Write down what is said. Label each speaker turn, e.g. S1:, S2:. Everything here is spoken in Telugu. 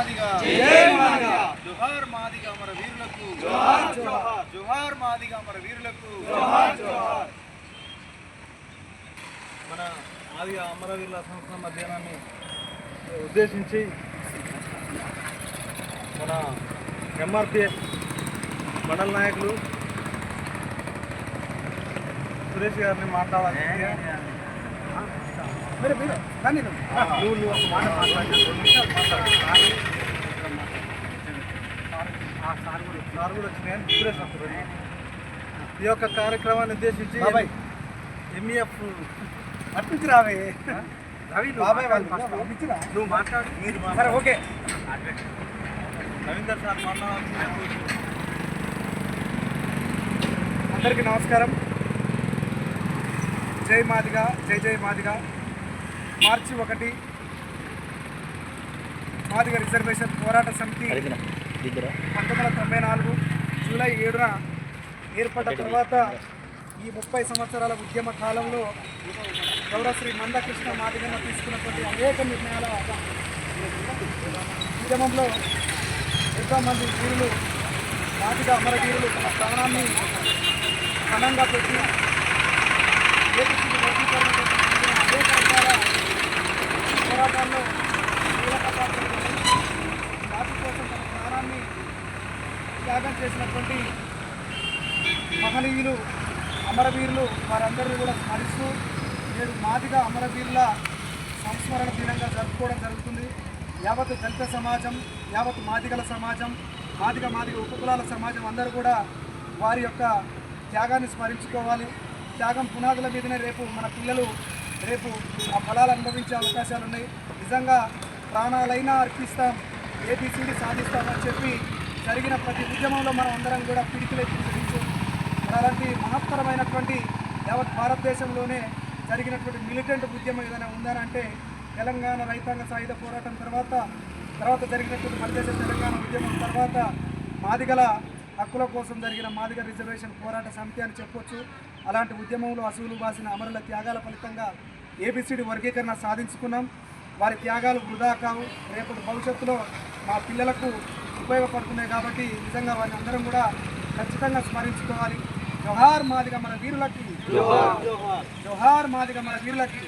S1: మాదిగా. జోహార్ మన వీరులకు
S2: జోహార్, జోహార్.
S1: జోహార్ మాదిగా మన వీరులకు. మన మాదిగా అమరవీరుల సంస్థ మధ్యాహ్నాన్ని ఉద్దేశించి మన ఎంఆర్పిఎస్ మండల నాయకులు సురేష్ గారిని మాట్లాడాలి
S2: మీరు మీరు కానీ నువ్వు.
S1: నువ్వు నువ్వు ఒక మాట మాట్లాడి కూడా వచ్చినాయని. ఈ యొక్క కార్యక్రమాన్ని ఉద్దేశించి. ఎంఈఎఫ్
S2: అర్పించి రావే.
S1: రవి నువ్వు
S2: బాబాయ్?
S1: నువ్వు మాట్లాడు. మీరు
S2: సరే. ఓకే.
S1: రవీందర్ సార్ మాట్లాడాల్సిందే
S2: అందరికీ నమస్కారం. జై మాదిగా జై జై మాదిగా. మార్చి ఒకటి మాదిగ రిజర్వేషన్ పోరాట సమితి పంతొమ్మిది వందల తొంభై నాలుగు జూలై ఏడున ఏర్పడ్డ తర్వాత ఈ ముప్పై సంవత్సరాల ఉద్యమ కాలంలో గౌరవశ్రీ మందకృష్ణ మాదిగన్న తీసుకున్నటువంటి అనేక నిర్ణయాల ఉద్యమంలో ఎంతోమంది వీరులు మాదిగ అమరవీరులు తమ ప్రాణాన్ని ఘనంగా పెట్టి త్యాగం చేసినటువంటి మహనీయులు అమరవీరులు వారందరినీ కూడా స్మరిస్తూ నేడు మాదిగా అమరవీరుల సంస్మరణ దినంగా జరుపుకోవడం జరుగుతుంది. యావత్ దళిత సమాజం యావత్ మాదిగల సమాజం మాదిగ మాదిగ ఉపకులాల సమాజం అందరూ కూడా వారి యొక్క త్యాగాన్ని స్మరించుకోవాలి. త్యాగం పునాదుల మీదనే రేపు మన పిల్లలు రేపు ఆ ఫలాలు అనుభవించే అవకాశాలు ఉన్నాయి నిజంగా ప్రాణాలైనా అర్పిస్తాం ఏపీసీని సాధిస్తామని చెప్పి జరిగిన ప్రతి ఉద్యమంలో మనం అందరం కూడా పిడికిలెత్తి చూపించాం అలాంటి మహత్తరమైనటువంటి యావత్ భారతదేశంలోనే జరిగినటువంటి మిలిటెంట్ ఉద్యమం ఏదైనా ఉందనంటే తెలంగాణ రైతాంగ సాయుధ పోరాటం తర్వాత తర్వాత జరిగినటువంటి మనదేశ తెలంగాణ ఉద్యమం తర్వాత మాదిగల హక్కుల కోసం జరిగిన మాదిగ రిజర్వేషన్ పోరాట సమితి అని చెప్పొచ్చు. అలాంటి ఉద్యమంలో అసూలు బాసిన అమరుల త్యాగాల ఫలితంగా ఏబిసిడి వర్గీకరణ సాధించుకున్నాం. వారి త్యాగాలు వృధా కావు. రేపటి భవిష్యత్తులో మా పిల్లలకు ఉపయోగపడుతున్నాయి కాబట్టి నిజంగా వారిని అందరం కూడా ఖచ్చితంగా స్మరించుకోవాలి. జోహార్ మాదిగ మన వీరులకి. జోహార్. మాదిగ మన వీరులకి.